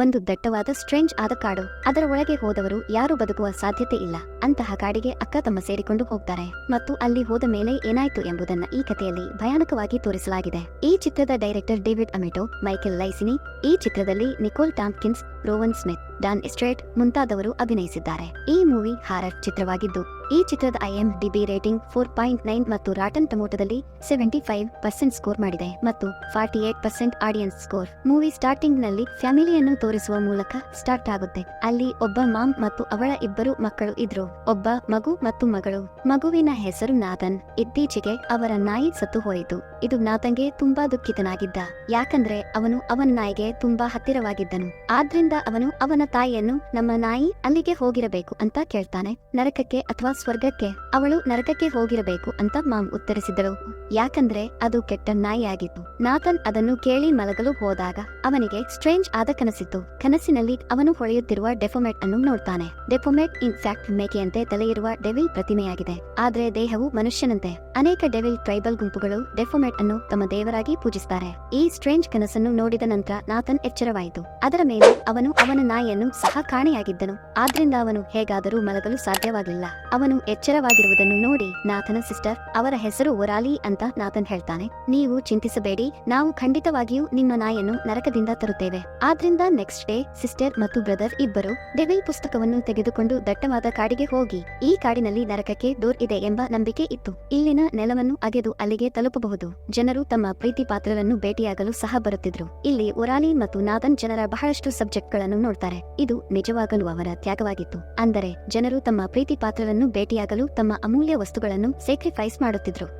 ಒಂದು ದಟ್ಟವಾದ ಸ್ಟ್ರೇಂಜ್ ಆದ ಕಾಡು. ಅದರ ಒಳಗೆ ಹೋದವರು ಯಾರು ಬದುಕುವ ಸಾಧ್ಯತೆ ಇಲ್ಲ. ಅಂತಹ ಕಾಡಿಗೆ ಅಕ್ಕ ತಮ್ಮ ಸೇರಿಕೊಂಡು ಹೋಗ್ತಾರೆ. ಮತ್ತು ಅಲ್ಲಿ ಹೋದ ಮೇಲೆ ಏನಾಯ್ತು ಎಂಬುದನ್ನ ಈ ಕಥೆಯಲ್ಲಿ ಭಯಾನಕವಾಗಿ ತೋರಿಸಲಾಗಿದೆ. ಈ ಚಿತ್ರದ director David Amato, Michael Licini, ಈ ಚಿತ್ರದಲ್ಲಿ Nicole Tompkins, Rowan Smith. Dan Estrate ಮುಂತಾದವರು ಅಭಿನಯಿಸಿದ್ದಾರೆ. ಈ ಮೂವಿ ಹಾರರ್ ಚಿತ್ರವಾಗಿದ್ದು, ಈ ಚಿತ್ರದ IMDb rating four point nine ಮತ್ತು ರಾಟನ್ ಟೊಮೊಟೊದಲ್ಲಿ ಸೆವೆಂಟಿ ಫೈವ್ ಪರ್ಸೆಂಟ್ ಸ್ಕೋರ್ ಮಾಡಿದೆ ಮತ್ತು forty eight percent audience score. Movie ಸ್ಟಾರ್ಟಿಂಗ್ನಲ್ಲಿ ಫ್ಯಾಮಿಲಿಯನ್ನು ತೋರಿಸುವ ಮೂಲಕ ಸ್ಟಾರ್ಟ್ ಆಗುತ್ತೆ. ಅಲ್ಲಿ ಒಬ್ಬ ಮಾಮ್ ಮತ್ತು ಅವಳ ಇಬ್ಬರು ಮಕ್ಕಳು ಇದ್ರು. ಒಬ್ಬ ಮಗು ಮತ್ತು ಮಗಳು. ಮಗುವಿನ ಹೆಸರು ನಾಥನ್ ಇತ್ತೀಚೆಗೆ ಅವರ ನಾಯಿ ಸತ್ತು ಹೋಯಿತು. ಇದು ನಾತಂಗೆ ತುಂಬಾ ದುಃಖಿತನಾಗಿದ್ದ. ಯಾಕಂದ್ರೆ ಅವನು ಅವನ ನಾಯಿಗೆ ತುಂಬಾ ಹತ್ತಿರವಾಗಿದ್ದನು. ಆದ್ರಿಂದ ಅವನು ಅವನ ತಾಯಿಯನ್ನು ನಮ್ಮ ನಾಯಿ ಅಲ್ಲಿಗೆ ಹೋಗಿರಬೇಕು ಅಂತ ಕೇಳ್ತಾನೆ. ನರಕಕ್ಕೆ ಅಥವಾ ಸ್ವರ್ಗಕ್ಕೆ ಅವಳು ನರಕಕ್ಕೆ ಹೋಗಿರಬೇಕು ಅಂತ ಮಾಮ್ ಉತ್ತರಿಸಿದಳು. ಯಾಕಂದ್ರೆ ಅದು ಕೆಟ್ಟ ನಾಯಿಯಾಗಿತ್ತು. ನಾಥನ್ ಅದನ್ನು ಕೇಳಿ ಮಲಗಲು ಹೋದಾಗ ಅವನಿಗೆ ಸ್ಟ್ರೇಂಜ್ ಆದ ಕನಸಿತ್ತು. ಕನಸಿನಲ್ಲಿ ಅವನು ಹೊಳೆಯುತ್ತಿರುವ ಡೆಫೊಮೆಟ್ ಅನ್ನು ನೋಡ್ತಾನೆ. ಡೆಫೊಮೆಟ್ ಇನ್ ಫ್ಯಾಕ್ಟ್ ಮೇಕೆಯಂತೆ ತಲೆಯಿರುವ ಡೆವಿಲ್ ಪ್ರತಿಮೆಯಾಗಿದೆ. ಆದ್ರೆ ದೇಹವು ಮನುಷ್ಯನಂತೆ. ಅನೇಕ ಡೆವಿಲ್ ಟ್ರೈಬಲ್ ಗುಂಪುಗಳು ಡೆಫೊಮೆಟ್ ಅನ್ನು ತಮ್ಮ ದೇವರಾಗಿ ಪೂಜಿಸುತ್ತಾರೆ ಈ ಸ್ಟ್ರೇಂಜ್ ಕನಸನ್ನು ನೋಡಿದ ನಂತರ ನಾಥನ್ ಎಚ್ಚರವಾಯಿತು. ಅದರ ಮೇಲೆ ಅವನು ಅವನ ನಾಯಿಯನ್ನು ಸಹ ಕಾಣೆಯಾಗಿದ್ದನು. ಆದ್ರಿಂದ ಅವನು ಹೇಗಾದರೂ ಮಲಗಲು ಸಾಧ್ಯವಾಗಲಿಲ್ಲ ಅವನು ಎಚ್ಚರವಾಗಿರುವುದನ್ನು ನೋಡಿ ನಾಥನ ಸಿಸ್ಟರ್, ಅವರ ಹೆಸರು ಒರಾಲಿ ಅಂತ ನಾಥನ್ ಹೇಳ್ತಾನೆ. ನೀವು ಚಿಂತಿಸಬೇಡಿ, ನಾವು ಖಂಡಿತವಾಗಿಯೂ ನಿಮ್ಮ ನಾಯನ್ನು ನರಕದಿಂದ ತರುತ್ತೇವೆ. ಆದ್ರಿಂದ ನೆಕ್ಸ್ಟ್ ಡೇ ಸಿಸ್ಟರ್ ಮತ್ತು ಬ್ರದರ್ ಇಬ್ಬರು ಡೆವಿಲ್ ಪುಸ್ತಕವನ್ನು ತೆಗೆದುಕೊಂಡು ದಟ್ಟವಾದ ಕಾಡಿಗೆ ಹೋಗಿ, ಈ ಕಾಡಿನಲ್ಲಿ ನರಕಕ್ಕೆ ಡೋರ್ ಇದೆ ಎಂಬ ನಂಬಿಕೆ ಇತ್ತು. ಇಲ್ಲಿನ ನೆಲವನ್ನು ಅಗೆದು ಅಲ್ಲಿಗೆ ತಲುಪಬಹುದು. ಜನರು ತಮ್ಮ ಪ್ರೀತಿ ಪಾತ್ರರನ್ನು ಭೇಟಿಯಾಗಲು ಸಹ ಬರುತ್ತಿದ್ರು. ಇಲ್ಲಿ ಒರಾಲಿ ಮತ್ತು ನಾದನ್ ಜನರ ಬಹಳಷ್ಟು ಸಬ್ಜೆಕ್ಟ್ಗಳನ್ನು ನೋಡ್ತಾರೆ. ಇದು ನಿಜವಾಗಲೂ ಅವರ ತ್ಯಾಗವಾಗಿತ್ತು. ಅಂದರೆ ಜನರು ತಮ್ಮ ಪ್ರೀತಿ ಪಾತ್ರರನ್ನು ಭೇಟಿಯಾಗಲು ತಮ್ಮ ಅಮೂಲ್ಯ ವಸ್ತುಗಳನ್ನು ಸೇಕ್ರಿಫೈಸ್ ಮಾಡುತ್ತಿದ್ರು.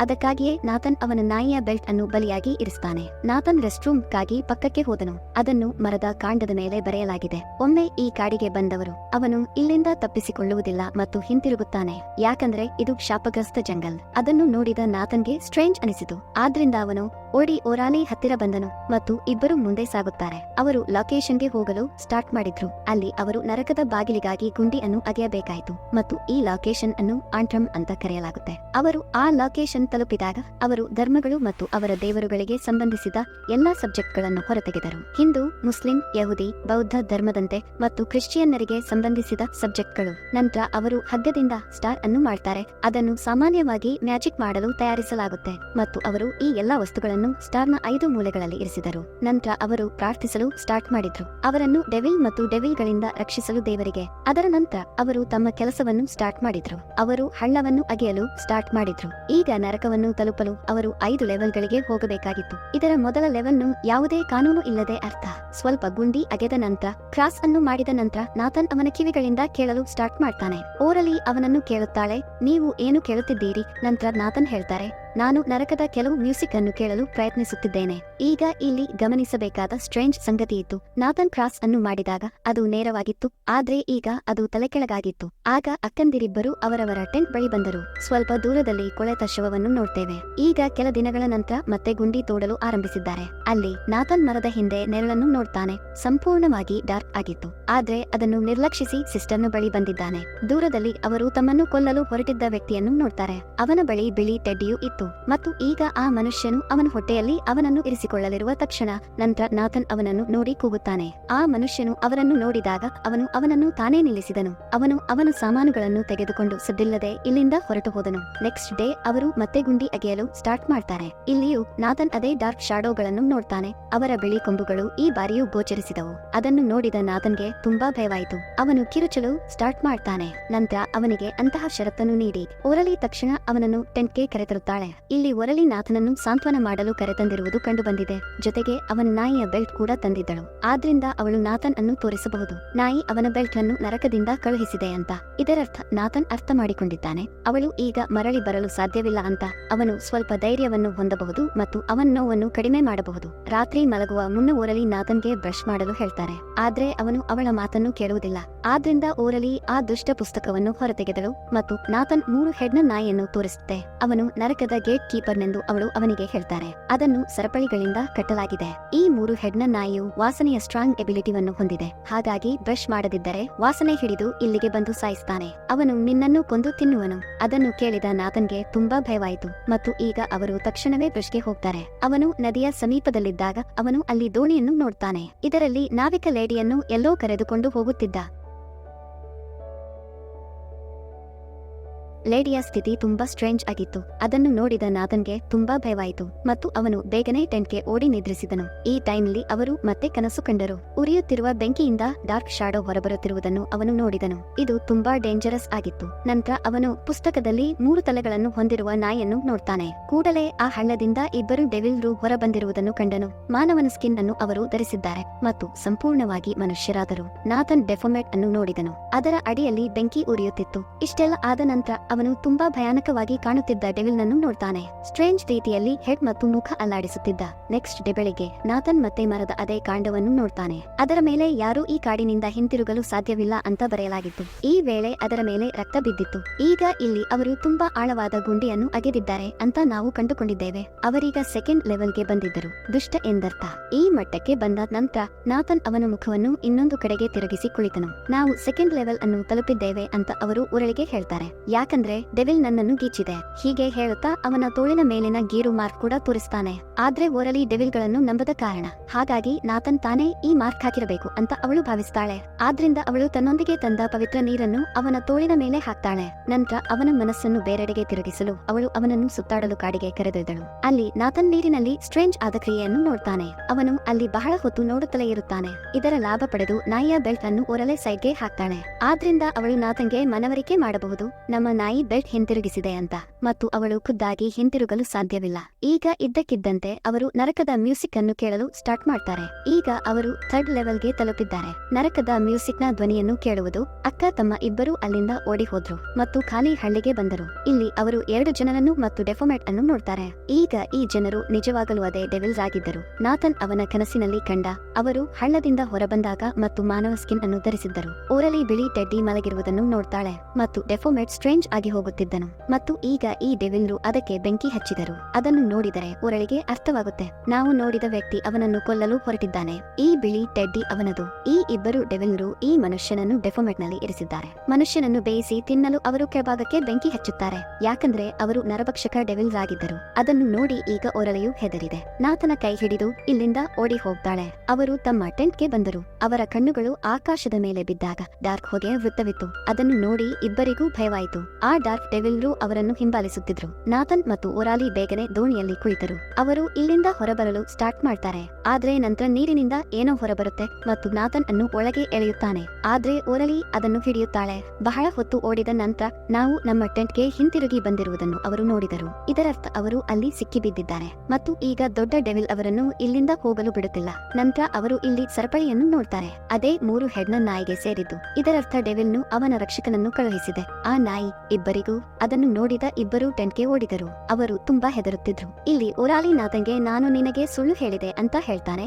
ಅದಕ್ಕಾಗಿಯೇ ನಾಥನ್ ಅವನ ನಾಯಿಯ ಬೆಲ್ಟ್ ಅನ್ನು ಬಲಿಯಾಗಿ ಇರಿಸ್ತಾನೆ. ನಾಥನ್ ರೆಸ್ಟ್ ರೂಮ್ಗಾಗಿ ಪಕ್ಕಕ್ಕೆ ಹೋದನು. ಅದನ್ನು ಮರದ ಕಾಂಡದ ಮೇಲೆ ಬರೆಯಲಾಗಿದೆ. ಒಮ್ಮೆ ಈ ಕಾಡಿಗೆ ಬಂದವರು, ಅವನು ಇಲ್ಲಿಂದ ತಪ್ಪಿಸಿಕೊಳ್ಳುವುದಿಲ್ಲ ಮತ್ತು ಹಿಂತಿರುಗುತ್ತಾನೆ. ಯಾಕಂದ್ರೆ ಇದು ಶಾಪಗ್ರಸ್ತ ಜಂಗಲ್. ಅದನ್ನು ನೋಡಿದ ನಾಥನ್ಗೆ ಸ್ಟ್ರೇಂಜ್ ಅನಿಸಿತು. ಆದ್ರಿಂದ ಅವನು ಓಡಿ ಓರಾಲಿ ಹತ್ತಿರ ಬಂದನು ಮತ್ತು ಇಬ್ಬರು ಮುಂದೆ ಸಾಗುತ್ತಾರೆ. ಅವರು ಲೊಕೇಶನ್ಗೆ ಹೋಗಲು ಸ್ಟಾರ್ಟ್ ಮಾಡಿದ್ರು. ಅಲ್ಲಿ ಅವರು ನರಕದ ಬಾಗಿಲಿಗಾಗಿ ಗುಂಡಿಯನ್ನು ಅಗೆಯಬೇಕಾಯಿತು ಮತ್ತು ಈ ಲೊಕೇಶನ್ ಅನ್ನು ಆಂಟ್ರಮ್ ಅಂತ ಕರೆಯಲಾಗುತ್ತೆ. ಅವರು ಆ ಲೊಕೇಶನ್ ತಲುಪಿದಾಗ ಅವರು ಧರ್ಮಗಳು ಮತ್ತು ಅವರ ದೇವರುಗಳಿಗೆ ಸಂಬಂಧಿಸಿದ ಎಲ್ಲಾ ಸಬ್ಜೆಕ್ಟ್ಗಳನ್ನು ಹೊರತೆಗೆದರು. ಹಿಂದೂ, ಮುಸ್ಲಿಂ, ಯಹುದಿ, ಬೌದ್ಧ ಧರ್ಮದಂತೆ ಮತ್ತು ಕ್ರಿಶ್ಚಿಯನ್ನರಿಗೆ ಸಂಬಂಧಿಸಿದ ಸಬ್ಜೆಕ್ಟ್ಗಳು. ನಂತರ ಅವರು ಹಗ್ಗದಿಂದ ಸ್ಟಾರ್ ಅನ್ನು ಮಾಡ್ತಾರೆ. ಅದನ್ನು ಸಾಮಾನ್ಯವಾಗಿ ಮ್ಯಾಜಿಕ್ ಮಾಡಲು ತಯಾರಿಸಲಾಗುತ್ತೆ ಮತ್ತು ಅವರು ಈ ಎಲ್ಲಾ ವಸ್ತುಗಳನ್ನು ಸ್ಟಾರ್ನ ಐದು ಮೂಲೆಗಳಲ್ಲಿ ಇರಿಸಿದರು. ನಂತರ ಅವರು ಪ್ರಾರ್ಥಿಸಲು ಸ್ಟಾರ್ಟ್ ಮಾಡಿದ್ರು. ಅವರನ್ನು ಡೆವಿಲ್ ಮತ್ತು ಡೆವಿಲ್ಗಳಿಂದ ರಕ್ಷಿಸಲು ದೇವರಿಗೆ. ಅದರ ನಂತರ ಅವರು ತಮ್ಮ ಕೆಲಸವನ್ನು ಸ್ಟಾರ್ಟ್ ಮಾಡಿದ್ರು. ಅವರು ಹಳ್ಳವನ್ನು ಅಗೆಯಲು ಸ್ಟಾರ್ಟ್ ಮಾಡಿದ್ರು. ಈಗ ನರಕವನ್ನು ತಲುಪಲು ಅವರು ಐದು ಲೆವೆಲ್ಗಳಿಗೆ ಹೋಗಬೇಕಾಗಿತ್ತು. ಇದರ ಮೊದಲ ಲೆವೆಲ್ನು ಯಾವುದೇ ಕಾನೂನು ಇಲ್ಲದೆ ಅರ್ಥ. ಸ್ವಲ್ಪ ಗುಂಡಿ ಅಗೆದ ನಂತರ, ಕ್ರಾಸ್ ಅನ್ನು ಮಾಡಿದ ನಂತರ ನಾಥನ್ ಅವನ ಕಿವಿಗಳಿಂದ ಕೇಳಲು ಸ್ಟಾರ್ಟ್ ಮಾಡ್ತಾನೆ. ಓರಲಿ ಅವನನ್ನು ಕೇಳುತ್ತಾಳೆ, ನೀವು ಏನು ಕೇಳುತ್ತಿದ್ದೀರಿ? ನಂತರ ನಾಥನ್ ಹೇಳ್ತಾರೆ ನಾನು ನರಕದ ಕೆಲವು ಮ್ಯೂಸಿಕ್ ಅನ್ನು ಕೇಳಲು ಪ್ರಯತ್ನಿಸುತ್ತಿದ್ದೇನೆ. ಈಗ ಇಲ್ಲಿ ಗಮನಿಸಬೇಕಾದ ಸ್ಟ್ರೇಂಜ್ ಸಂಗತಿಯಿತ್ತು. ನಾಥನ್ ಕ್ರಾಸ್ ಅನ್ನು ಮಾಡಿದಾಗ ಅದು ನೇರವಾಗಿತ್ತು, ಆದ್ರೆ ಈಗ ಅದು ತಲೆಕೆಳಗಾಗಿತ್ತು. ಆಗ ಅಕ್ಕಂದಿರಿಬ್ಬರು ಅವರವರ ಟೆಂಟ್ ಬಳಿ ಬಂದರು. ಸ್ವಲ್ಪ ದೂರದಲ್ಲಿ ಕೊಳೆತ ಶವವನ್ನು ನೋಡ್ತೇವೆ. ಈಗ ಕೆಲ ದಿನಗಳ ನಂತರ ಮತ್ತೆ ಗುಂಡಿ ತೋಡಲು ಆರಂಭಿಸಿದ್ದಾರೆ. ಅಲ್ಲಿ ನಾಥನ್ ಮರದ ಹಿಂದೆ ನೆರಳನ್ನು ನೋಡ್ತಾನೆ. ಸಂಪೂರ್ಣವಾಗಿ ಡಾರ್ಕ್ ಆಗಿತ್ತು. ಆದ್ರೆ ಅದನ್ನು ನಿರ್ಲಕ್ಷಿಸಿ ಸಿಸ್ಟರ್ನ ಬಳಿ ಬಂದಿದ್ದಾನೆ. ದೂರದಲ್ಲಿ ಅವರು ತಮ್ಮನ್ನು ಕೊಲ್ಲಲು ಹೊರಟಿದ್ದ ವ್ಯಕ್ತಿಯನ್ನು ನೋಡ್ತಾರೆ. ಅವನ ಬಳಿ ಬಿಳಿ ಟೆಡ್ಡಿಯೂ ಇತ್ತು. ಮತ್ತು ಈಗ ಆ ಮನುಷ್ಯನು ಅವನ ಹೊಟ್ಟೆಯಲ್ಲಿ ಅವನನ್ನು ಇರಿಸಿಕೊಳ್ಳಲಿರುವ ತಕ್ಷಣ ನಂತರ ನಾಥನ್ ಅವನನ್ನು ನೋಡಿ ಕೂಗುತ್ತಾನೆ. ಆ ಮನುಷ್ಯನು ಅವರನ್ನು ನೋಡಿದಾಗ ಅವನು ಅವನನ್ನು ತಾನೇ ನಿಲ್ಲಿಸಿದನು. ಅವನು ಅವನ ಸಾಮಾನುಗಳನ್ನು ತೆಗೆದುಕೊಂಡು ಸದ್ದಿಲ್ಲದೆ ಇಲ್ಲಿಂದ ಹೊರಟು ಹೋದನು. ನೆಕ್ಸ್ಟ್ ಡೇ ಅವರು ಮತ್ತೆ ಗುಂಡಿ ಅಗೆಯಲು ಸ್ಟಾರ್ಟ್ ಮಾಡ್ತಾರೆ. ಇಲ್ಲಿಯೂ ನಾಥನ್ ಅದೇ ಡಾರ್ಕ್ ಶಾಡೋಗಳನ್ನು ನೋಡ್ತಾನೆ. ಅವರ ಬಿಳಿ ಕೊಂಬುಗಳು ಈ ಬಾರಿಯೂ ಗೋಚರಿಸಿದವು. ಅದನ್ನು ನೋಡಿದ ನಾಥನ್ಗೆ ತುಂಬಾ ಭಯವಾಯಿತು. ಅವನು ಕಿರುಚಲು ಸ್ಟಾರ್ಟ್ ಮಾಡ್ತಾನೆ. ನಂತರ ಅವನಿಗೆ ಅಂತಹ ಷರತ್ತನ್ನು ನೀಡಿ. ಓರಲಿ ತಕ್ಷಣ ಅವನನ್ನು ಟೆಂಟ್ಗೆ ಕರೆತರುತ್ತಾಳೆ. ಇಲ್ಲಿ ಒರಲಿ ನಾಥನನ್ನು ಸಾಂತ್ವನ ಮಾಡಲು ಕರೆತಂದಿರುವುದು ಕಂಡುಬಂದಿದೆ. ಜೊತೆಗೆ ಅವನ ನಾಯಿಯ ಬೆಲ್ಟ್ ಕೂಡ ತಂದಿದ್ದಳು. ಆದ್ರಿಂದ ಅವಳು ನಾಥನ್ ಅನ್ನು ತೋರಿಸಬಹುದು. ನಾಯಿ ಅವನ ಬೆಲ್ಟ್ ಅನ್ನು ನರಕದಿಂದ ಕಳುಹಿಸಿದೆ ಅಂತ. ಇದರರ್ಥ ನಾಥನ್ ಅರ್ಥ ಮಾಡಿಕೊಂಡಿದ್ದಾನೆ ಅವಳು ಈಗ ಮರಳಿ ಬರಲು ಸಾಧ್ಯವಿಲ್ಲ ಅಂತ. ಅವನು ಸ್ವಲ್ಪ ಧೈರ್ಯವನ್ನು ಹೊಂದಬಹುದು ಮತ್ತು ಅವನ ನೋವನ್ನು ಕಡಿಮೆ ಮಾಡಬಹುದು. ರಾತ್ರಿ ಮಲಗುವ ಮುನ್ನ ಓರಲಿ ನಾಥನ್ಗೆ ಬ್ರಷ್ ಮಾಡಲು ಹೇಳ್ತಾರೆ. ಆದ್ರೆ ಅವನು ಅವಳ ಮಾತನ್ನು ಕೇಳುವುದಿಲ್ಲ. ಆದ್ರಿಂದ ಓರಲಿ ಆ ದುಷ್ಟ ಪುಸ್ತಕವನ್ನು ಹೊರತೆಗೆದಳು ಮತ್ತು ನಾಥನ್ ಮೂರು ಹೆಡ್ನ ನಾಯಿಯನ್ನು ತೋರಿಸುತ್ತೆ. ಅವನು ನರಕದ ಗೇಟ್ ಕೀಪರ್ನೆಂದು ಅವಳು ಅವನಿಗೆ ಹೇಳ್ತಾರೆ. ಅದನ್ನು ಸರಪಳಿಗಳಿಂದ ಕಟ್ಟಲಾಗಿದೆ. ಈ ಮೂರು ಹೆಡ್ನ ನಾಯಿಯು ವಾಸನೆಯ ಸ್ಟ್ರಾಂಗ್ ಎಬಿಲಿಟಿವನ್ನು ಹೊಂದಿದೆ. ಹಾಗಾಗಿ ಬ್ರಷ್ ಮಾಡದಿದ್ದರೆ ವಾಸನೆ ಹಿಡಿದು ಇಲ್ಲಿಗೆ ಬಂದು ಸಾಯಿಸ್ತಾನೆ. ಅವನು ನಿನ್ನನ್ನು ಕೊಂದು ತಿನ್ನುವನು. ಅದನ್ನು ಕೇಳಿದ ನಾಥನ್ಗೆ ತುಂಬಾ ಭಯವಾಯಿತು ಮತ್ತು ಈಗ ಅವರು ತಕ್ಷಣವೇ ಬ್ರಷ್ಗೆ ಹೋಗ್ತಾರೆ. ಅವನು ನದಿಯ ಸಮೀಪದಲ್ಲಿದ್ದಾಗ ಅವನು ಅಲ್ಲಿ ದೋಣಿಯನ್ನು ನೋಡ್ತಾನೆ. ಇದರಲ್ಲಿ ನಾವಿಕ ಲೇಡಿಯನ್ನು ಎಲ್ಲೋ ಕರೆದುಕೊಂಡು ಹೋಗುತ್ತಿದ್ದ. ಲೇಡಿಯ ಸ್ಥಿತಿ ತುಂಬಾ ಸ್ಟ್ರೇಂಜ್ ಆಗಿತ್ತು. ಅದನ್ನು ನೋಡಿದ ನಾಥನ್ಗೆ ತುಂಬಾ ಭಯವಾಯಿತು ಮತ್ತು ಅವನು ಬೇಗನೆ ಟೆಂಟ್ಗೆ ಓಡಿ ನಿದ್ರಿಸಿದನು. ಈ ಟೈಮ್ನಲ್ಲಿ ಅವರು ಮತ್ತೆ ಕನಸು ಕಂಡರು. ಉರಿಯುತ್ತಿರುವ ಬೆಂಕಿಯಿಂದ ಡಾರ್ಕ್ ಶಾಡೋ ಹೊರಬರುತ್ತಿರುವುದನ್ನು ಅವನು ನೋಡಿದನು. ಇದು ತುಂಬಾ ಡೇಂಜರಸ್ ಆಗಿತ್ತು. ನಂತರ ಅವನು ಪುಸ್ತಕದಲ್ಲಿ ಮೂರು ತಲೆಗಳನ್ನು ಹೊಂದಿರುವ ನಾಯಿಯನ್ನು ನೋಡ್ತಾನೆ. ಕೂಡಲೇ ಆ ಹಳ್ಳದಿಂದ ಇಬ್ಬರು ಡೆವಿಲ್ರು ಹೊರಬಂದಿರುವುದನ್ನು ಕಂಡನು. ಮಾನವನ ಸ್ಕಿನ್ ಅನ್ನು ಅವರು ಧರಿಸಿದ್ದಾರೆ ಮತ್ತು ಸಂಪೂರ್ಣವಾಗಿ ಮನುಷ್ಯರಾದರು. ನಾಥನ್ ಡೆಫೊಮೆಟ್ ಅನ್ನು ನೋಡಿದನು. ಅದರ ಅಡಿಯಲ್ಲಿ ಬೆಂಕಿ ಉರಿಯುತ್ತಿತ್ತು. ಇಷ್ಟೆಲ್ಲ ಆದ ನಂತರ ಅವನು ತುಂಬಾ ಭಯಾನಕವಾಗಿ ಕಾಣುತ್ತಿದ್ದ ಡೆವಿಲ್ನನ್ನು ನೋಡ್ತಾನೆ. ಸ್ಟ್ರೇಂಜ್ ರೀತಿಯಲ್ಲಿ ಹೆಡ್ ಮತ್ತು ಮುಖ ಅಲ್ಲಾಡಿಸುತ್ತಿದ್ದ ನೆಕ್ಸ್ಟ್ ಡೇ ಬೆಳಿಗ್ಗೆ ನಾಥನ್ ಮತ್ತೆ ಮರದ ಅದೇ ಕಾಂಡವನ್ನು ನೋಡ್ತಾನೆ. ಅದರ ಮೇಲೆ ಯಾರೂ ಈ ಕಾಡಿನಿಂದ ಹಿಂತಿರುಗಲು ಸಾಧ್ಯವಿಲ್ಲ ಅಂತ ಬರೆಯಲಾಗಿತ್ತು. ಈ ವೇಳೆ ಅದರ ಮೇಲೆ ರಕ್ತ ಬಿದ್ದಿತ್ತು. ಈಗ ಇಲ್ಲಿ ಅವರು ತುಂಬಾ ಆಳವಾದ ಗುಂಡಿಯನ್ನು ಅಗೆದಿದ್ದಾರೆ ಅಂತ ನಾವು ಕಂಡುಕೊಂಡಿದ್ದೇವೆ. ಅವರೀಗ ಸೆಕೆಂಡ್ ಲೆವೆಲ್ಗೆ ಬಂದಿದ್ದರು. ದುಷ್ಟ ಎಂದರ್ಥ. ಈ ಮಟ್ಟಕ್ಕೆ ಬಂದ ನಂತರ ನಾಥನ್ ಅವನ ಮುಖವನ್ನು ಇನ್ನೊಂದು ಕಡೆಗೆ ತಿರುಗಿಸಿ ಕುಳಿತನು. ನಾವು ಸೆಕೆಂಡ್ ಲೆವೆಲ್ ಅನ್ನು ತಲುಪಿದ್ದೇವೆ ಅಂತ ಅವರು ಉರಳಿಗೆ ಹೇಳ್ತಾರೆ. ಯಾಕಂದ್ರೆ ಡೆವಿಲ್ ನನ್ನನ್ನು ಗೀಚಿದೆ. ಹೀಗೆ ಹೇಳುತ್ತಾ ಅವನ ತೋಳಿನ ಮೇಲಿನ ಗೀರು ಮಾರ್ಕ್ ಕೂಡ ತೋರಿಸ್ತಾನೆ. ಆದ್ರೆ ಓರಲಿ ಡೆವಿಲ್ಗಳನ್ನು ನಂಬದ ಕಾರಣ. ಹಾಗಾಗಿ ನಾಥನ್ ತಾನೇ ಈ ಮಾರ್ಕ್ ಹಾಕಿರಬೇಕು ಅಂತ ಅವಳು ಭಾವಿಸ್ತಾಳೆ. ಆದ್ರಿಂದ ಅವಳು ತನ್ನೊಂದಿಗೆ ತಂದ ಪವಿತ್ರ ನೀರನ್ನು ಅವನ ತೋಳಿನ ಮೇಲೆ ಹಾಕ್ತಾಳೆ. ನಂತರ ಅವನ ಮನಸ್ಸನ್ನು ಬೇರೆಡೆಗೆ ತಿರುಗಿಸಲು ಅವಳು ಅವನನ್ನು ಸುತ್ತಾಡಲು ಕಾಡಿಗೆ ಕರೆದೊಯ್ದಳು. ಅಲ್ಲಿ ನಾಥನ್ ನೀರಿನಲ್ಲಿ ಸ್ಟ್ರೇಂಜ್ ಆದ ಕ್ರಿಯೆಯನ್ನು ನೋಡ್ತಾನೆ. ಅವನು ಅಲ್ಲಿ ಬಹಳ ಹೊತ್ತು ನೋಡುತ್ತಲೇ ಇರುತ್ತಾನೆ. ಇದರ ಲಾಭ ಪಡೆದು ನಾಯಿಯ ಬೆಲ್ಟ್ ಅನ್ನು ಒರಲೆ ಸೈಡ್ಗೆ ಹಾಕ್ತಾಳೆ. ಆದ್ರಿಂದ ಅವಳು ನಾಥನ್ಗೆ ಮನವರಿಕೆ ಮಾಡಬಹುದು. ನಮ್ಮ ನಾಯಿ ಬೆಲ್ಟ್ ಹಿಂತಿರುಗಿಸಿದೆ ಅಂತ ಮತ್ತು ಅವಳು ಖುದ್ದಾಗಿ ಹಿಂತಿರುಗಲು ಸಾಧ್ಯವಿಲ್ಲ. ಈಗ ಇದ್ದಕ್ಕಿದ್ದಂತೆ ಅವರು ನರಕದ ಮ್ಯೂಸಿಕ್ ಅನ್ನು ಕೇಳಲು ಸ್ಟಾರ್ಟ್ ಮಾಡ್ತಾರೆ. ಈಗ ಅವರು ಥರ್ಡ್ ಲೆವೆಲ್ಗೆ ತಲುಪಿದ್ದಾರೆ. ನರಕದ ಮ್ಯೂಸಿಕ್ನ ಧ್ವನಿಯನ್ನು ಕೇಳುವುದು ಅಕ್ಕ ತಮ್ಮ ಇಬ್ಬರು ಅಲ್ಲಿಂದ ಓಡಿ ಹೋದ್ರು ಮತ್ತು ಖಾಲಿ ಹಳ್ಳಿಗೆ ಬಂದರು. ಇಲ್ಲಿ ಅವರು ಎರಡು ಜನರನ್ನು ಮತ್ತು ಡೆಫೊಮೆಟ್ ಅನ್ನು ನೋಡ್ತಾರೆ. ಈಗ ಈ ಜನರು ನಿಜವಾಗಲೂ ಅದೇ ಡೆವಿಲ್ಸ್ ಆಗಿದ್ದರು. ನಾಥನ್ ಅವನ ಕನಸಿನಲ್ಲಿ ಕಂಡ ಅವರು ಹಳ್ಳದಿಂದ ಹೊರಬಂದಾಗ ಮತ್ತು ಮಾನವ ಸ್ಕಿನ್ ಅನ್ನು ಧರಿಸಿದ್ದರು. ಓರಲಿ ಬಿಳಿ ಟೆಡ್ಡಿ ಮಲಗಿರುವುದನ್ನು ನೋಡ್ತಾಳೆ ಮತ್ತು ಡೆಫೊಮೆಟ್ ಸ್ಟ್ರೇಂಜ್ ಆಗಿ ಹೋಗುತ್ತಿದ್ದನು. ಮತ್ತು ಈಗ ಈ ಡೆವಿಲ್ರು ಅದಕ್ಕೆ ಬೆಂಕಿ ಹಚ್ಚಿದರು. ಅದನ್ನು ನೋಡಿದರೆ ಉರಳಿಗೆ ಅರ್ಥವಾಗುತ್ತೆ. ನಾವು ನೋಡಿದ ವ್ಯಕ್ತಿ ಅವನನ್ನು ಕೊಲ್ಲಲು ಹೊರಟಿದ್ದಾನೆ. ಈ ಬಿಳಿ ಟೆಡ್ಡಿ ಅವನದು. ಈ ಇಬ್ಬರು ಡೆವಿಲ್ರು ಈ ಮನುಷ್ಯನನ್ನು ಡೆಫೊಮೆಟ್ನಲ್ಲಿ ಇರಿಸಿದ್ದಾರೆ. ಮನುಷ್ಯನನ್ನು ಬೇಯಿಸಿ ತಿನ್ನಲು ಅವರು ಕೆಳಭಾಗಕ್ಕೆ ಬೆಂಕಿ ಹಚ್ಚುತ್ತಾರೆ. ಯಾಕಂದ್ರೆ ಅವರು ನರಭಕ್ಷಕ ಡೆವಿಲ್ಸ್ ಆಗಿದ್ದರು ಅದನ್ನು ನೋಡಿ ಈಗ ಒರಳೆಯು ಹೆದರಿದೆ. ನಾತನ ಕೈ ಹಿಡಿದು ಇಲ್ಲಿಂದ ಓಡಿ ಹೋಗ್ತಾಳೆ. ಅವರು ತಮ್ಮ ಟೆಂಟ್ಗೆ ಬಂದರು. ಅವರ ಕಣ್ಣುಗಳು ಆಕಾಶದ ಮೇಲೆ ಬಿದ್ದಾಗ ಡಾರ್ಕ್ ಹೊಗೆ ವೃತ್ತವಿತ್ತು. ಅದನ್ನು ನೋಡಿ ಇಬ್ಬರಿಗೂ ಭಯವಾಯಿತು. ಆ ಡಾರ್ಕ್ ಡೆವಿಲ್ರು ಅವರನ್ನು ಹಿಂಬಾಲಿಸುತ್ತಿದ್ರು. ನಾಥನ್ ಮತ್ತು ಒರಾಲಿ ಬೇಗನೆ ದೋಣಿಯಲ್ಲಿ ಕುಳಿತರು. ಅವರು ಇಲ್ಲಿಂದ ಹೊರಬರಲು ಸ್ಟಾರ್ಟ್ ಮಾಡ್ತಾರೆ. ಆದ್ರೆ ನಂತರ ನೀರಿನಿಂದ ಏನೋ ಹೊರಬರುತ್ತೆ ಮತ್ತು ನಾಥನ್ ಅನ್ನು ಒಳಗೆ ಎಳೆಯುತ್ತಾನೆ. ಆದ್ರೆ ಒರಲಿ ಅದನ್ನು ಹಿಡಿಯುತ್ತಾಳೆ. ಬಹಳ ಹೊತ್ತು ಓಡಿದ ನಂತರ ನಾವು ನಮ್ಮ ಟೆಂಟ್ಗೆ ಹಿಂತಿರುಗಿ ಬಂದಿರುವುದನ್ನು ಅವರು ನೋಡಿದರು. ಇದರರ್ಥ ಅವರು ಅಲ್ಲಿ ಸಿಕ್ಕಿಬಿದ್ದಿದ್ದಾರೆ. ಮತ್ತು ಈಗ ದೊಡ್ಡ ಡೆವಿಲ್ ಅವರನ್ನು ಇಲ್ಲಿಂದ ಹೋಗಲು ಬಿಡುತ್ತಿಲ್ಲ. ನಂತರ ಅವರು ಇಲ್ಲಿ ಸರಪಳಿಯನ್ನು ನೋಡ್ತಾರೆ. ಅದೇ ಮೂರು ಹೆಡ್ನ ನಾಯಿಗೆ ಸೇರಿದ್ದು. ಇದರರ್ಥ ಡೆವಿಲ್ನು ಅವನ ರಕ್ಷಕನನ್ನು ಕಳುಹಿಸಿದೆ. ಆ ನಾಯಿ ಇಬ್ಬರಿಗೂ ಅದನ್ನು ನೋಡಿದ ಇಬ್ಬರು ಟೆಂಟ್ಗೆ ಓಡಿದರು. ಅವರು ತುಂಬಾ ಹೆದರುತ್ತಿದ್ರು. ಇಲ್ಲಿ ಓರಾಲಿ ನಾಥಂಗೆ ನಾನು ನಿನಗೆ ಸುಳ್ಳು ಹೇಳಿದೆ ಅಂತ ಹೇಳ್ತಾನೆ.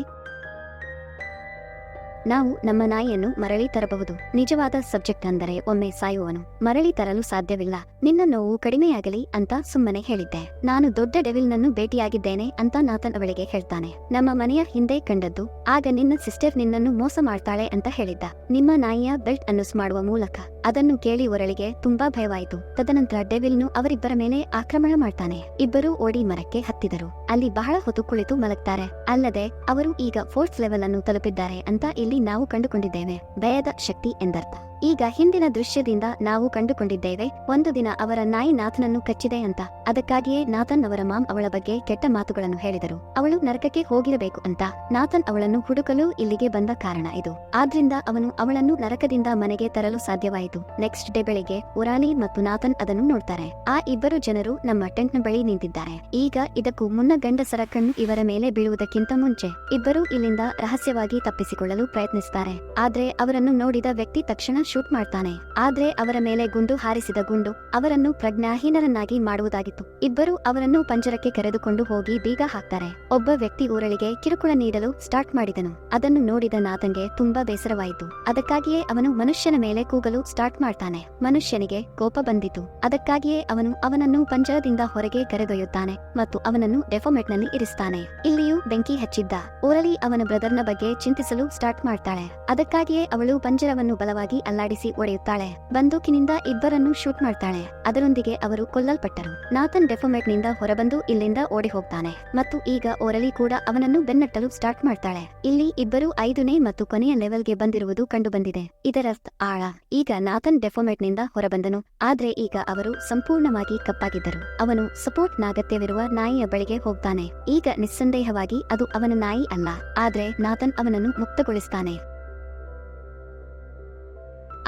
ನಾವು ನಮ್ಮ ನಾಯಿಯನ್ನು ಮರಳಿ ತರಬಹುದು. ನಿಜವಾದ ಸಬ್ಜೆಕ್ಟ್ ಅಂದರೆ ಒಮ್ಮೆ ಸಾಯುವನು ಮರಳಿ ತರಲು ಸಾಧ್ಯವಿಲ್ಲ. ನಿನ್ನ ನೋವು ಕಡಿಮೆಯಾಗಲಿ ಅಂತ ಸುಮ್ಮನೆ ಹೇಳಿದ್ದೆ. ನಾನು ದೊಡ್ಡ ಡೆವಿಲ್ನನ್ನು ಭೇಟಿಯಾಗಿದ್ದೇನೆ ಅಂತ ನಾಥನ್ ಅವಳಿಗೆ ಹೇಳ್ತಾನೆ. ನಮ್ಮ ಮನೆಯ ಹಿಂದೆ ಕಂಡದ್ದು, ಆಗ ನಿನ್ನ ಸಿಸ್ಟರ್ ನಿನ್ನನ್ನು ಮೋಸ ಮಾಡ್ತಾಳೆ ಅಂತ ಹೇಳಿದ್ದ. ನಿಮ್ಮ ನಾಯಿಯ ಬೆಲ್ಟ್ ಅನ್ನುಸ್ ಮಾಡುವ ಮೂಲಕ. ಅದನ್ನು ಕೇಳಿ ಒರಳಿಗೆ ತುಂಬಾ ಭಯವಾಯಿತು. ತದನಂತರ ಡೆವಿಲ್ನು ಅವರಿಬ್ಬರ ಮೇಲೆ ಆಕ್ರಮಣ ಮಾಡ್ತಾನೆ. ಇಬ್ಬರೂ ಓಡಿ ಮರಕ್ಕೆ ಹತ್ತಿದರು. ಅಲ್ಲಿ ಬಹಳ ಹೊತ್ತು ಕುಳಿತು ಮಲಗ್ತಾರೆ. ಅಲ್ಲದೆ ಅವರು ಈಗ ಫೋರ್ತ್ ಲೆವೆಲ್ ಅನ್ನು ತಲುಪಿದ್ದಾರೆ ಅಂತ ಇಲ್ಲಿ ನಾವು ಕಂಡುಕೊಂಡಿದ್ದೇವೆ. ಭಯದ ಶಕ್ತಿ ಎಂದರ್ಥ. ಈಗ ಹಿಂದಿನ ದೃಶ್ಯದಿಂದ ನಾವು ಕಂಡುಕೊಂಡಿದ್ದೇವೆ, ಒಂದು ದಿನ ಅವರ ನಾಯಿ ನಾಥನನ್ನು ಕಚ್ಚಿದೆ ಅಂತ. ಅದಕ್ಕಾಗಿಯೇ ನಾಥನ್ ಅವರ ಮಾಮ್ ಅವಳ ಬಗ್ಗೆ ಕೆಟ್ಟ ಮಾತುಗಳನ್ನು ಹೇಳಿದರು. ಅವಳು ನರಕಕ್ಕೆ ಹೋಗಿರಬೇಕು ಅಂತ. ನಾಥನ್ ಅವಳನ್ನು ಹುಡುಕಲು ಇಲ್ಲಿಗೆ ಬಂದ ಕಾರಣ ಇದು. ಆದ್ರಿಂದ ಅವನು ಅವಳನ್ನು ನರಕದಿಂದ ಮನೆಗೆ ತರಲು ಸಾಧ್ಯವಾಯಿತು. ನೆಕ್ಸ್ಟ್ ಡೇ ಬೆಳಿಗ್ಗೆ ಉರಾಲಿ ಮತ್ತು ನಾಥನ್ ಅದನ್ನು ನೋಡ್ತಾರೆ. ಆ ಇಬ್ಬರು ಜನರು ನಮ್ಮ ಟೆಂಟ್ನ ಬಳಿ ನಿಂತಿದ್ದಾರೆ. ಈಗ ಇದಕ್ಕೂ ಮುನ್ನ ಗಂಡಸರ ಕಣ್ಣು ಇವರ ಮೇಲೆ ಬೀಳುವುದಕ್ಕಿಂತ ಮುಂಚೆ ಇಬ್ಬರು ಇಲ್ಲಿಂದ ರಹಸ್ಯವಾಗಿ ತಪ್ಪಿಸಿಕೊಳ್ಳಲು ಪ್ರಯತ್ನಿಸುತ್ತಾರೆ ಆದ್ರೆ ಅವರನ್ನು ನೋಡಿದ ವ್ಯಕ್ತಿ ತಕ್ಷಣ ಶೂಟ್ ಮಾಡ್ತಾನೆ. ಆದ್ರೆ ಅವರ ಮೇಲೆ ಗುಂಡು ಹಾರಿಸಿದ ಗುಂಡು ಅವರನ್ನು ಪ್ರಜ್ಞಾಹೀನರನ್ನಾಗಿ ಮಾಡುವುದಾಗಿತ್ತು. ಇಬ್ಬರು ಅವರನ್ನು ಪಂಜರಕ್ಕೆ ಕರೆದುಕೊಂಡು ಹೋಗಿ ಬೀಗ ಹಾಕ್ತಾರೆ. ಒಬ್ಬ ವ್ಯಕ್ತಿ ಊರಳಿಗೆ ಕಿರುಕುಳ ನೀಡಲು ಸ್ಟಾರ್ಟ್ ಮಾಡಿದನು. ಅದನ್ನು ನೋಡಿದ ನಾಥನ್ಗೆ ತುಂಬಾ ಬೇಸರವಾಯಿತು. ಅದಕ್ಕಾಗಿಯೇ ಅವನು ಮನುಷ್ಯನ ಮೇಲೆ ಕೂಗಲು ಸ್ಟಾರ್ಟ್ ಮಾಡ್ತಾನೆ. ಮನುಷ್ಯನಿಗೆ ಕೋಪ ಬಂದಿತು. ಅದಕ್ಕಾಗಿಯೇ ಅವನು ಅವನನ್ನು ಪಂಜರದಿಂದ ಹೊರಗೆ ಕರೆದೊಯ್ಯುತ್ತಾನೆ ಮತ್ತು ಅವನನ್ನು ಡೆಫೋಮೆಟ್ನಲ್ಲಿ ಇರಿಸ್ತಾನೆ. ಇಲ್ಲಿಯೂ ಬೆಂಕಿ ಹಚ್ಚಿದ್ದ. ಊರಳಿ ಅವನ ಬ್ರದರ್ನ ಬಗ್ಗೆ ಚಿಂತಿಸಲು ಸ್ಟಾರ್ಟ್ ಮಾಡ್ತಾಳೆ. ಅದಕ್ಕಾಗಿಯೇ ಅವಳು ಪಂಜರವನ್ನು ಬಲವಾಗಿ ಅಲ್ಲಾಡಿಸಿ ಒಡೆಯುತ್ತಾಳೆ ಬಂದೂಕಿನಿಂದ ಇಬ್ಬರನ್ನು ಶೂಟ್ ಮಾಡ್ತಾಳೆ. ಅದರೊಂದಿಗೆ ಅವರು ಕೊಲ್ಲಲ್ಪಟ್ಟರು. ನಾಥನ್ ಡೆಫೋಮೆಟ್ನಿಂದ ಹೊರಬಂದು ಇಲ್ಲಿಂದ ಓಡಿ ಹೋಗ್ತಾನೆ ಮತ್ತು ಈಗ ಓರಲಿ ಕೂಡ ಅವನನ್ನು ಬೆನ್ನಟ್ಟಲು ಸ್ಟಾರ್ಟ್ ಮಾಡ್ತಾಳೆ. ಇಲ್ಲಿ ಇಬ್ಬರು ಐದನೇ ಮತ್ತು ಕೊನೆಯ ಲೆವೆಲ್ಗೆ ಬಂದಿರುವುದು ಕಂಡುಬಂದಿದೆ. ಇದರರ್ಥ ಆಳ. ಈಗ ನಾಥನ್ ಡೆಫೋಮೆಟ್ನಿಂದ ಹೊರಬಂದನು. ಆದ್ರೆ ಈಗ ಅವರು ಸಂಪೂರ್ಣವಾಗಿ ಕಪ್ಪಾಗಿದ್ದರು. ಅವನು ಸಪೋರ್ಟ್ನ ಅಗತ್ಯವಿರುವ ನಾಯಿಯ ಬಳಿಗೆ ಹೋಗ್ತಾನೆ. ಈಗ ನಿಸ್ಸಂದೇಹವಾಗಿ ಅದು ಅವನ ನಾಯಿ ಅಲ್ಲ. ಆದ್ರೆ ನಾಥನ್ ಅವನನ್ನು ಮುಕ್ತಗೊಳಿಸ್ತಾನೆ.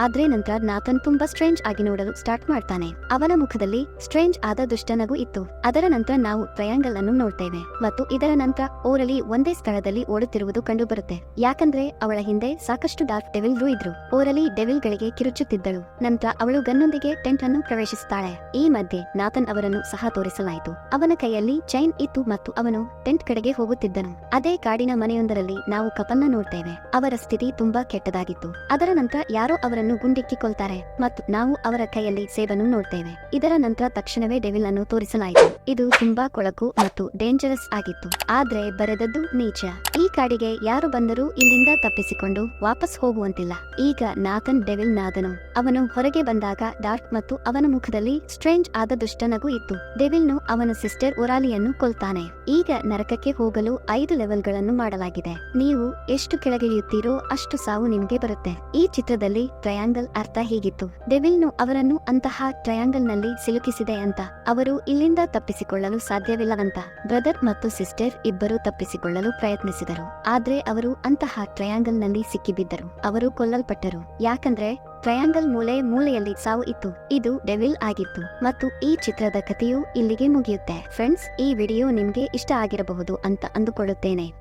ಆದ್ರೆ ನಂತರ ನಾಥನ್ ತುಂಬಾ ಸ್ಟ್ರೇಂಜ್ ಆಗಿ ನೋಡಲು ಸ್ಟಾರ್ಟ್ ಮಾಡ್ತಾನೆ. ಅವನ ಮುಖದಲ್ಲಿ ಸ್ಟ್ರೇಂಜ್ ಆದ ದುಷ್ಟನಗು ಇತ್ತು. ಅದರ ನಂತರ ನಾವು ಟ್ರಯಾಂಗಲ್ ಅನ್ನು ನೋಡ್ತೇವೆ ಮತ್ತು ಇದರ ನಂತರ ಓರಲಿ ಒಂದೇ ಸ್ಥಳದಲ್ಲಿ ಓಡುತ್ತಿರುವುದು ಕಂಡುಬರುತ್ತೆ. ಯಾಕಂದ್ರೆ ಅವಳ ಹಿಂದೆ ಸಾಕಷ್ಟು ಡಾರ್ಕ್ ಡೆವಿಲ್ರು ಇದ್ರು. ಓರಲಿ ಡೆವಿಲ್ಗಳಿಗೆ ಕಿರುಚುತ್ತಿದ್ದಳು. ನಂತರ ಅವಳು ಗನ್ನೊಂದಿಗೆ ಟೆಂಟ್ ಅನ್ನು ಪ್ರವೇಶಿಸುತ್ತಾಳೆ ಈ ಮಧ್ಯೆ ನಾಥನ್ ಅವರನ್ನು ಸಹ ತೋರಿಸಲಾಯಿತು. ಅವನ ಕೈಯಲ್ಲಿ ಚೈನ್ ಇತ್ತು ಮತ್ತು ಅವನು ಟೆಂಟ್ ಕಡೆಗೆ ಹೋಗುತ್ತಿದ್ದನು. ಅದೇ ಕಾಡಿನ ಮನೆಯೊಂದರಲ್ಲಿ ನಾವು ಕಪನ್ನ ನೋಡ್ತೇವೆ. ಅವರ ಸ್ಥಿತಿ ತುಂಬಾ ಕೆಟ್ಟದಾಗಿತ್ತು. ಅದರ ನಂತರ ಯಾರೋ ಅವರನ್ನು ಗುಂಡಿಕ್ಕಿಕೊಳ್ತಾರೆ ಮತ್ತು ನಾವು ಅವರ ಕೈಯಲ್ಲಿ ಸೇಬನ್ನು ನೋಡ್ತೇವೆ. ಇದರ ನಂತರ ತಕ್ಷಣವೇ ಡೆವಿಲ್ ಅನ್ನು ತೋರಿಸಲಾಯಿತು. ಇದು ತುಂಬಾ ಕೊಳಕು ಮತ್ತು ಡೇಂಜರಸ್ ಆಗಿತ್ತು. ಆದ್ರೆ ಬರೆದದ್ದು ನೀಚ. ಈ ಕಾಡಿಗೆ ಯಾರು ಬಂದರೂ ಇಲ್ಲಿಂದ ತಪ್ಪಿಸಿಕೊಂಡು ವಾಪಸ್ ಹೋಗುವಂತಿಲ್ಲ. ಈಗ ನಾಥನ್ ಡೆವಿಲ್ ನಾದನು ಅವನು ಹೊರಗೆ ಬಂದಾಗ ಡಾರ್ಕ್ ಮತ್ತು ಅವನ ಮುಖದಲ್ಲಿ ಸ್ಟ್ರೇಂಜ್ ಆದ ದುಷ್ಟನಗು ಇತ್ತು. ಡೆವಿಲ್ನು ಅವನ ಸಿಸ್ಟರ್ ಉರಾಲಿಯನ್ನು ಕೊಲ್ತಾನೆ. ಈಗ ನರಕಕ್ಕೆ ಹೋಗಲು ಐದು ಲೆವೆಲ್ಗಳನ್ನು ಮಾಡಲಾಗಿದೆ. ನೀವು ಎಷ್ಟು ಕೆಳಗಿಳಿಯುತ್ತೀರೋ ಅಷ್ಟು ಸಾವು ನಿಮಗೆ ಬರುತ್ತೆ. ಈ ಚಿತ್ರದಲ್ಲಿ ಟ್ರಯಾಂಗಲ್ ಅರ್ಥ ಹೀಗಿತ್ತು. ಡೆವಿಲ್ನು ಅವರನ್ನು ಅಂತಹ ಟ್ರಯಾಂಗಲ್ನಲ್ಲಿ ಸಿಲುಕಿಸಿದೆ ಅಂತ. ಅವರು ಇಲ್ಲಿಂದ ತಪ್ಪಿಸಿಕೊಳ್ಳಲು ಸಾಧ್ಯವಿಲ್ಲವಂತ ಬ್ರದರ್ ಮತ್ತು ಸಿಸ್ಟರ್ ಇಬ್ಬರು ತಪ್ಪಿಸಿಕೊಳ್ಳಲು ಪ್ರಯತ್ನಿಸಿದರು. ಆದ್ರೆ ಅವರು ಅಂತಹ ಟ್ರಯಾಂಗಲ್ನಲ್ಲಿ ಸಿಕ್ಕಿಬಿದ್ದರು. ಅವರು ಕೊಲ್ಲಲ್ಪಟ್ಟರು. ಯಾಕಂದ್ರೆ ಟ್ರಯಾಂಗಲ್ ಮೂಲೆ ಮೂಲೆಯಲ್ಲಿ ಸಾವು ಇತ್ತು. ಇದು ಡೆವಿಲ್ ಆಗಿತ್ತು. ಮತ್ತು ಈ ಚಿತ್ರದ ಕಥೆಯು ಇಲ್ಲಿಗೆ ಮುಗಿಯುತ್ತೆ. ಫ್ರೆಂಡ್ಸ್, ಈ ವಿಡಿಯೋ ನಿಮ್ಗೆ ಇಷ್ಟ ಆಗಿರಬಹುದು ಅಂತ ಅಂದುಕೊಳ್ಳುತ್ತೇನೆ.